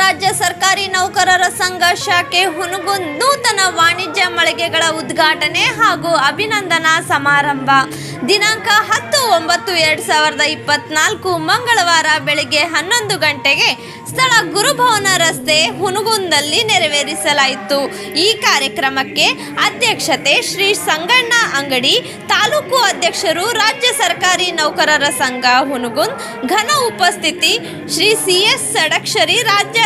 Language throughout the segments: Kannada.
ರಾಜ್ಯ ಸರ್ಕಾರಿ ನೌಕರರ ಸಂಘ ಶಾಖೆ ಹುನಗುಂದ್ ನೂತನ ವಾಣಿಜ್ಯ ಮಳಿಗೆಗಳ ಉದ್ಘಾಟನೆ ಹಾಗೂ ಅಭಿನಂದನಾ ಸಮಾರಂಭ. ದಿನಾಂಕ ಹತ್ತು ಒಂಬತ್ತು ಎರಡು ಸಾವಿರದ ಇಪ್ಪತ್ನಾಲ್ಕು ಮಂಗಳವಾರ ಬೆಳಿಗ್ಗೆ ಹನ್ನೊಂದು ಗಂಟೆಗೆ ಸ್ಥಳ ಗುರುಭವನ ರಸ್ತೆ ಹುನಗುಂದಲ್ಲಿ ನೆರವೇರಿಸಲಾಯಿತು. ಈ ಕಾರ್ಯಕ್ರಮಕ್ಕೆ ಅಧ್ಯಕ್ಷತೆ ಶ್ರೀ ಸಂಗಣ್ಣ ಅಂಗಡಿ, ತಾಲೂಕು ಅಧ್ಯಕ್ಷರು ರಾಜ್ಯ ಸರ್ಕಾರಿ ನೌಕರರ ಸಂಘ ಹುನಗುಂದ್ ಘನ ಉಪಸ್ಥಿತಿ ಶ್ರೀ ಸಿ ಎಸ್ ಸಡಕ್ಷರಿ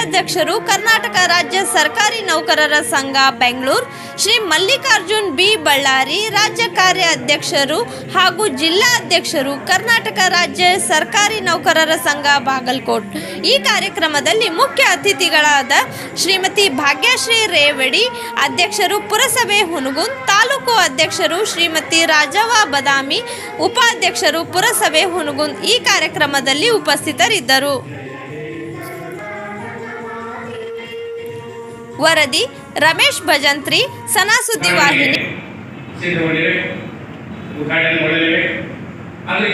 ರಾಜ್ಯಾಧ್ಯಕ್ಷರು ಕರ್ನಾಟಕ ರಾಜ್ಯ ಸರ್ಕಾರಿ ನೌಕರರ ಸಂಘ ಬೆಂಗಳೂರು, ಶ್ರೀ ಮಲ್ಲಿಕಾರ್ಜುನ್ ಬಿ. ಬಳ್ಳಾರಿ, ರಾಜ್ಯ ಕಾರ್ಯಾಧ್ಯಕ್ಷರು ಹಾಗೂ ಜಿಲ್ಲಾ ಅಧ್ಯಕ್ಷರು ಕರ್ನಾಟಕ ರಾಜ್ಯ ಸರ್ಕಾರಿ ನೌಕರರ ಸಂಘ ಬಾಗಲಕೋಟ್. ಈ ಕಾರ್ಯಕ್ರಮದಲ್ಲಿ ಮುಖ್ಯ ಅತಿಥಿಗಳಾದ ಶ್ರೀಮತಿ ಭಾಗ್ಯಶ್ರೀ ರೇವಡಿ, ಅಧ್ಯಕ್ಷರು ಪುರಸಭೆ ಹುನಗುಂದ್, ತಾಲೂಕು ಅಧ್ಯಕ್ಷರು ಶ್ರೀಮತಿ ರಾಜವ ಬದಾಮಿ, ಉಪಾಧ್ಯಕ್ಷರು ಪುರಸಭೆ ಹುನಗುಂದ್ ಈ ಕಾರ್ಯಕ್ರಮದಲ್ಲಿ ಉಪಸ್ಥಿತರಿದ್ದರು. ವರದಿ ರಮೇಶ್ ಭಜಂತ್ರಿ ಸನಾ ಸುದ್ದಿ ವಾಹಿನಿ.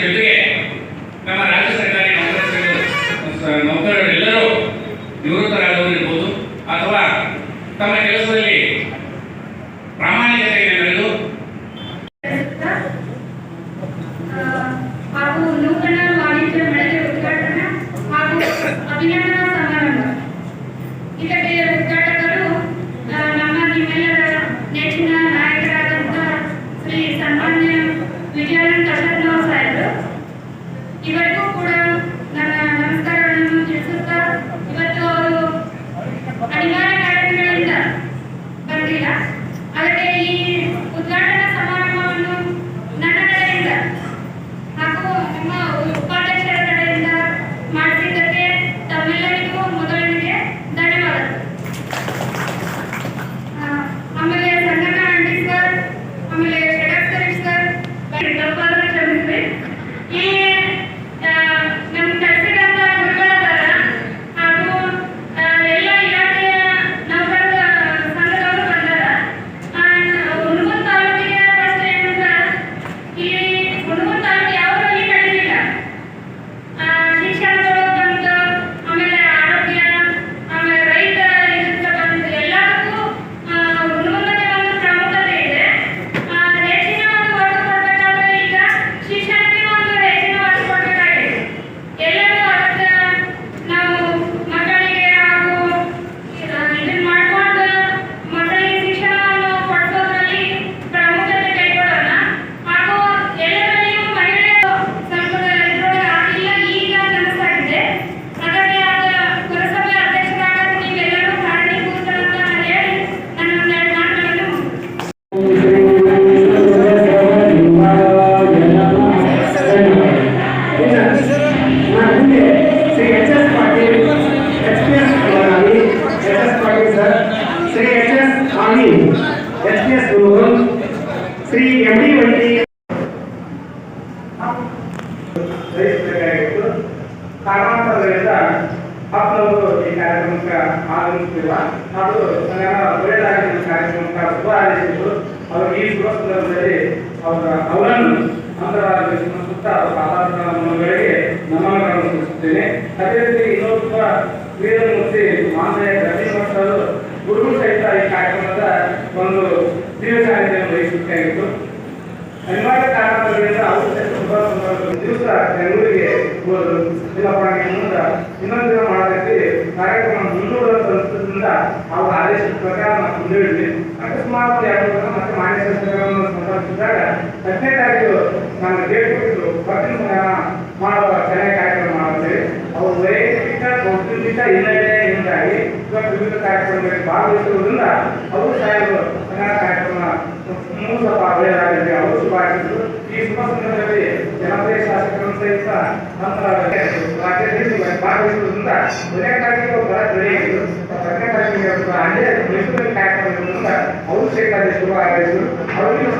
ಜೊತೆಗೆ ನಮ್ಮ ರಾಜ್ಯ ಸರ್ಕಾರಿ ನೌಕರ ಇವರಿಗೂ ಕೂಡ ನನ್ನ ನಮಸ್ಕಾರಗಳನ್ನು ತಿಳಿಸುತ್ತಾ ಇವತ್ತು ಅವರು ಅನಿವಾರ್ಯ ಆಗಮಿಸುತ್ತಿಲ್ಲ ಅದು ಒಳ್ಳೆಯದಾಗಿ ಕಾರ್ಯಕ್ರಮ ಕಾರ್ಯಕ್ರಮಕ್ಕೆ ಅವರು ಈ ಶುಭ ಸಂದರ್ಭದಲ್ಲಿ ಅವರ ಅವರನ್ನು ಅಂತರಾಜ್ಯ ಸುತ್ತ ಮಗಳಿಗೆ ನಮನಗಳನ್ನು ಸಲ್ಲಿಸುತ್ತೇನೆ ಅದೇ ರೀತಿ ಇನ್ನೊಬ್ಬ ವೀರಮೂರ್ತಿ ಮಾನ್ಯ ರವಿ ಗುರು ಸಹಿತ ಈ ಕಾರ್ಯಕ್ರಮದ ಒಂದು ಸಾನ್ನಿಧ್ಯವನ್ನು ವಹಿಸಬೇಕಾಗಿತ್ತು ಅನಿವಾರ್ಯ ಕಾರಣಗಳಿಂದ ದಿವಸ ಬೆಂಗಳೂರಿಗೆ ಹೋದರು ಇನ್ನೊಂದು ದಿನ ಮಾಡೋದಕ್ಕೆ ಕಾರ್ಯಕ್ರಮ ಮುಂದೂಡುವುದರಿಂದ ಅವ್ರ ಆದೇಶದ ಪ್ರಕಾರ ನಾವು ಮುಂದೂಡಿದ್ವಿ ಅಕಸ್ಮಾತ್ ಎರಡು ಮತ್ತೆ ಮಾನ್ಯ ಹತ್ತನೇ ತಾರೀಕು ನಾನು ಡೇಟ್ ಕೊಟ್ಟಿದ್ದು ಬರ್ತೀನಿ ಮಾಡುವ ಚೆನ್ನಾಗಿ ಕಾರ್ಯಕ್ರಮ ಮಾಡುತ್ತೇವೆ. ಅವರು ವೈಯಕ್ತಿಕ ಕೌಟುಂಬಿಕ ಹಿನ್ನೆಲೆಯಿಂದಾಗಿ ಇವತ್ತು ವಿವಿಧ ಕಾರ್ಯಕ್ರಮಗಳಲ್ಲಿ ಭಾಗವಹಿಸಿರುವುದರಿಂದ ಅವರು ಸಾಹೇಬರು ಕನ್ನಡ ಕಾರ್ಯಕ್ರಮ ಸ್ವಲ್ಪ ಒಳ್ಳೆಯದಾಗಿದೆ ಅವರು ಶುಭಾಶಿಸಿದರು ಈ ಶುಭ ಸಂದರ್ಭದಲ್ಲಿ ಜನಪ್ರಿಯ ಶಾಸಕರು ಸಹಿತ ನಂತರ ಭಾಗವಹಿಸುವುದರಿಂದ ತಾರೀಕು ಬಹಳ ತಾರೀಕಿಗೆ ಅಲ್ಲೇ ಮೈಸೂರಲ್ಲಿ ಕಾರ್ಯಕ್ರಮ ಇರುವುದರಿಂದ ಅವರು ಸಹಿತ ಅಲ್ಲಿ ಶುಭ ಹಾರೈಸಿದರು ಅವರಿಗೂ